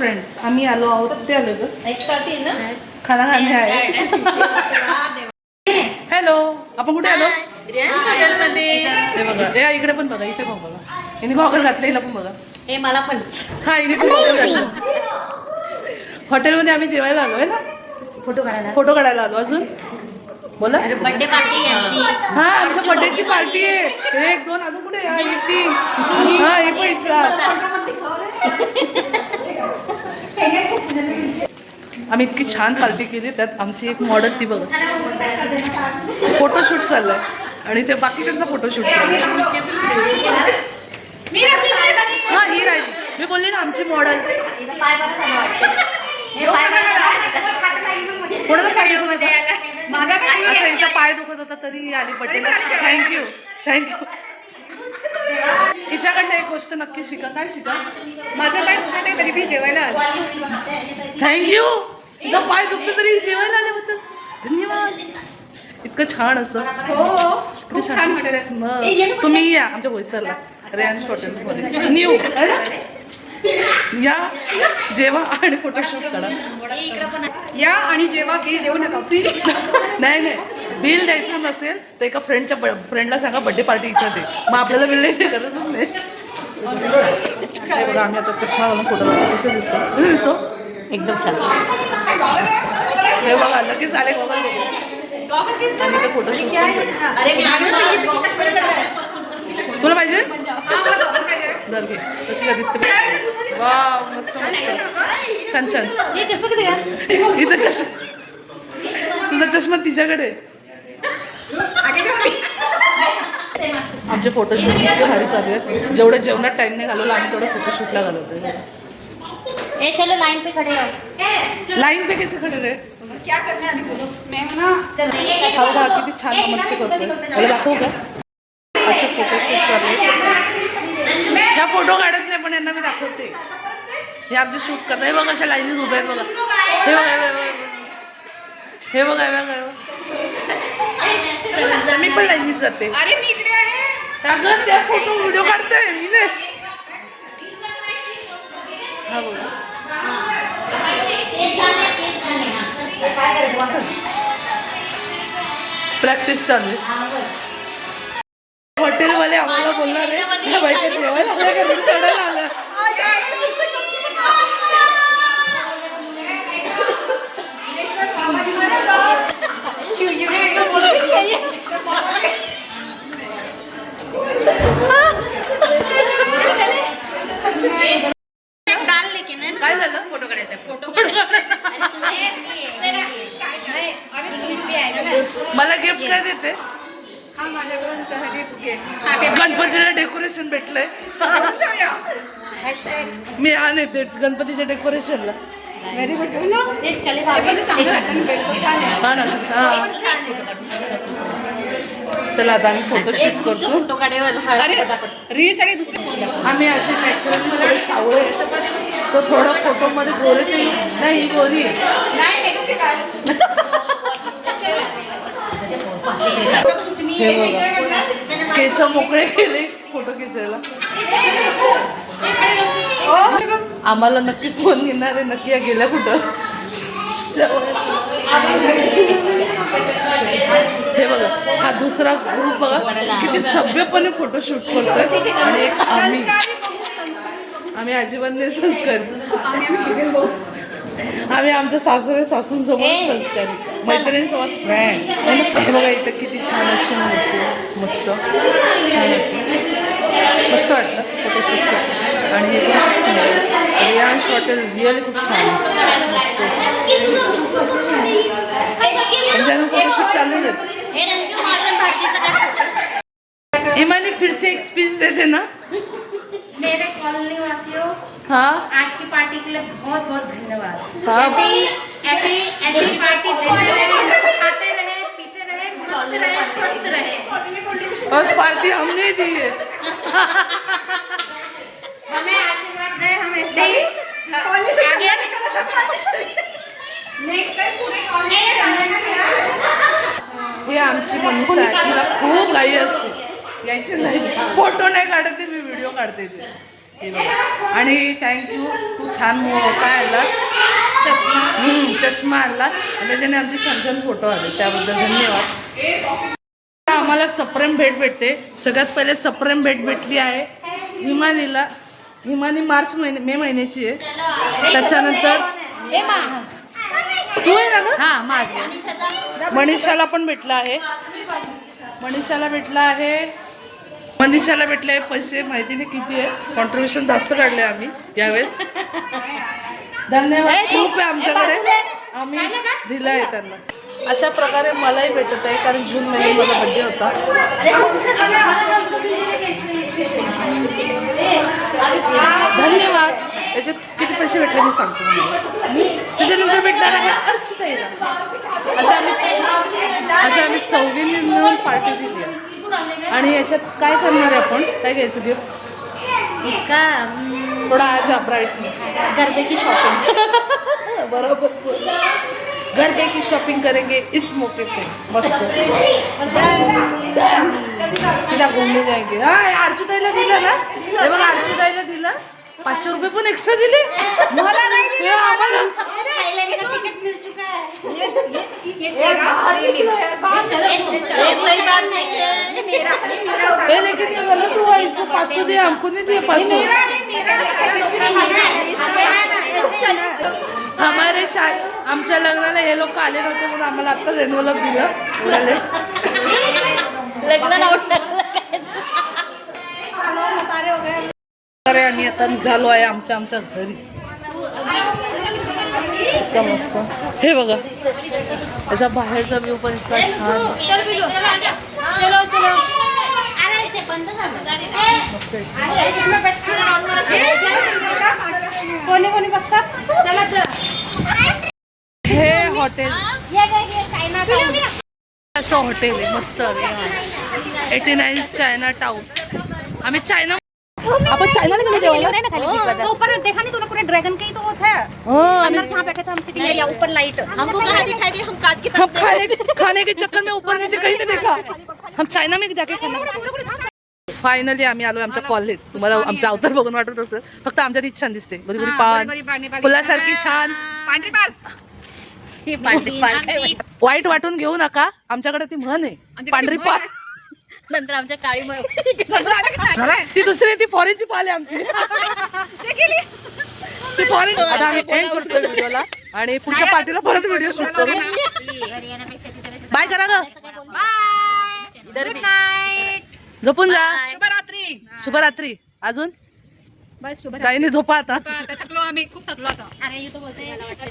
Friends आम्ही आलो आहोत ते आलो ग. ना? खाना खाणे आहे. हॅलो आपण कुठे आलो? हे बघा इकडे पण बघा इथे पण बघा. हिने गॉगल घातले हिला पण बघा. हे मला पण. हा हिने पण हॉटेलमध्ये आम्ही जेवायला आलो आहे ना? फोटो काढायला फोटो काढायला आलो अजून? बोला. बर्थडे पार्टी हा आमच्या बर्थडेची पार्टी आहे. एक दोन अजून कुठे? आहे? एक तीन. हा एक पण चार आम्ही इतकी छान पार्टी केली त्यात आमची एक मॉडेल ती बघा. फोटोशूट चाललं आहे आणि ते बाकीच्यांचा फोटोशूट हां हा ही राहिली. मी बोलली ना आमची मॉडेल पाय पाय कोणाला पाय दुखत होता? अच्छा हिचा पाय दुखत होता तरी आली पटेल. थँक्यू थँक्यू हिच्याकडनं एक गोष्ट नक्की शिका. काय शिका? माझं काय दुखत आहे तरी मी जेवायला आले. थँक्यू तुझा पाय दुखतो तरी जेवायला आल्याबद्दल धन्यवाद. इतकं छान असं. हो हो खूप छान हॉटेल मग तुम्ही या आमच्या बोईसरला. रेयांश हॉटेलमध्ये न्यू या. जेवा आणि फोटोशूट करा. या आणि जेव्हा बिल देऊ नका फ्री नाही नाही. बिल द्यायचं नसेल तर एका फ्रेंडच्या फ्रेंडला सांगा बर्थडे पार्टी इच्छा दे. मग आपल्याला बिल द्यायची गरजच नाही. बघा आम्ही आता चष्मा घालून फोटो कसं दिसतो? कसं दिसतो? एकदम छान. हे बघा लगेच आले आणलं. तुला पाहिजे? दर घे. कशी का दिसते वा मस्त मस्त. छान छान. हे चष्मा किती तुझा चष्मा तिच्याकडे. आहे. आमचे फोटोशूट इतके भारी चालू आहेत. जेवढं जेवणात टाइम नाही घालवला आम्ही तेवढं फोटोशूटला घालवतो ए चलो लाईन पे खडे रहो लाईन पे कसे खडे रे मैं ना चल हा बघा किती छान नमस्ते करतोय मला दाखवू का? असे फोटोशूट चालू आहेत ह्या फोटो काढत नाही पण यांना मी दाखवते. हे आमचे शूट करतात. हे बघा अशा लाईनीत उभे आहेत बघा. हे बघा हे बघा हे बघा. हे हे मी पण लाईनीत जाते. अरे मी इकडे आहे. अगं त्या फोटो व्हिडिओ काढते. मी नाही. हा बघा प्रॅक्टिस चालू आहे. हॉटेलवाले आम्हाला बोलणार आहे. झालं फोटो काढायचा फोटो मला गिफ्ट काय देते? हा गणपतीला डेकोरेशन भेटलंय. मी हा नेते गणपतीच्या डेकोरेशनला व्हेरी गुड हे चांगलं हा ना. हा. चला आता आम्ही फोटोशूट करतो. फोटो काढेवर अरे रील साठी दुसरी आम्ही असे नॅचरली थोडे सावळे तर थोडं फोटोमध्ये गोरे ते नाही. ही गोरी हे बघा. केस मोकळे केले फोटो खिचायला आम्हाला नक्की फोन घेणार आहे. नक्की या गेल्या कुठं? हे बघा हा दुसरा ग्रुप बघा किती सभ्यपणे फोटोशूट करतोय. आणि आम्ही आम्ही अजिबात संस्कारी आम्ही आमच्या सासरे सासूंसोबत संस्कारी मैत्रिणींसोबत फ्रेंड हे बघा इथं किती छान अशी मूर्ती मस्त. छान असं मस्त वाटलं. फोटोशूट आणि हे खूप सुंदर. रियांश हॉटेल रिअली खूप छान फोटोशूट चालूच इमानी फिर से एक स्पीच देते ना? मेरे कॉलोनी वासियों हाँ? आज की पार्टी के लिए बहुत बहुत धन्यवाद। हाँ। ऐसे ही ऐसे ही ऐसे ही पार्टी देते रहे खाते रहे पीते रहे मस्त रहे स्वस्थ रहे। और पार्टी हमने दी है। हमें आशीर्वाद दे हम ऐसे ही आगे नेक्स्ट टाइम पुढे कॉल ही आमची मनीषा आहे तिला खूप घाई असते. यायची जायची फोटो नाही काढते मी व्हिडिओ काढते ते. हे. आणि थँक्यू तू छान मो- काय आणला चष्मा चष्मा आणला. आणि त्याच्याने आमचे छान छान फोटो आले. त्याबद्दल धन्यवाद. आम्हाला सप्रेम भेट भेटते. सगळ्यात पहिले सप्रेम भेट भेटली आहे. हिमानीला हिमानी मार्च महिने मे महिन्याची आहे. त्याच्यानंतर तू आहे ना ग? हा माझ. मनीषाला पण भेटला आहे. मनीषाला भेटला आहे. मनीषाला भेटले आहे. पैसे माहिती नाही किती आहे. कॉन्ट्रीब्युशन जास्त काढले आम्ही यावेळेस. धन्यवाद. खूप आहे आमच्याकडे. आम्ही दिलं आहे त्यांना. अशा प्रकारे मलाही भेटत आहे. कारण जून महिन्यात माझा बड्डे होता धन्यवाद त्याच्यात किती पैसे भेटले मी सांगतो. त्याच्यानंतर भेटणार आहे अर्चिताईला अशा आम्ही अशा आम्ही चौघींनी मिळून पार्टी आहे. आणि याच्यात काय करणार आहे आपण काय घ्यायचं गिफ्ट इसका थोडा आज ब्राईट गरबे की शॉपिंग बरोबर. घर की शॉपिंग करेंगे इस मौके पे। मस्त। सीधा घूमने जाएँगे। हा अर्जुताईला दिलं ना। हे बघा अर्जुताईला दिलं। पाचशे रुपये पण एक्स्ट्रा दिले। मला नाही दिले आम्हाला टिकट मिल चुका है ये लेकिन ये गलत हुआ इसको पाँच सौ दिए हमको नहीं दिए पाँच सौ हमारे शा आमच्या लग्नाला हे लोक आले नव्हते म्हणून आम्हाला आत्ताच एनवलप दिलं. लग्न अरे आम्ही आता निघालो आहे आमच्या आमच्या घरी. इतका मस्त. हे बघा. याचा बाहेरचा व्ह्यू पण इतका छान चल बिलू चलो आजा चलो चलो अरे ते बंद झालं मस्त आहे. कोणी कोणी बसतात चला चला हे हॉटेल. ये ये चाइना असं हॉटेल आहे मस्त एटी नाईन चायना टाऊन. आम्ही चायना आपण चायनाला गेलो जेवायला? ऊपर देखा नहीं तूने पूरे ड्रैगन के ही तो वो था हो, आम्ही अंदर जहाँ बैठे थे हम सिटिंग एरिया ऊपर लाइट हमको कहाँ दिखाई दी हम कांच की हम खाने खाने के चक्कर में ऊपर नीचे कहीं नहीं देखा. हम चायना में जाके खाना फायनली आम्ही आलो आमच्या कॉलनीत तुम्हाला आमचा अवतार बघून वाटत असेल फक्त आमच्यात हीच छान दिसते. बरी बरी पान. फुलासारखी छान. पांढरी पाल ही पांढरी पाल काय वाईट वाटून घेऊ नका. आमच्याकडे ती म्हण आहे. पांढरी पान नंतर आमच्या काळी मग ती दुसरी ती फॉरेनची पाल आहे आमची. ती फॉरेन आता आम्ही एंड करतोय व्हिडिओला. आणि पुढच्या पार्टीला परत व्हिडिओ शूट करू. बाय करा ग. गुड नाईट झोपून जा. शुभरात्री. शुभरात्री. अजून? बस शुभ काही नाही झोपा आता. थकलो आम्ही. खूप थकलो आता. अरे ये तो बोलते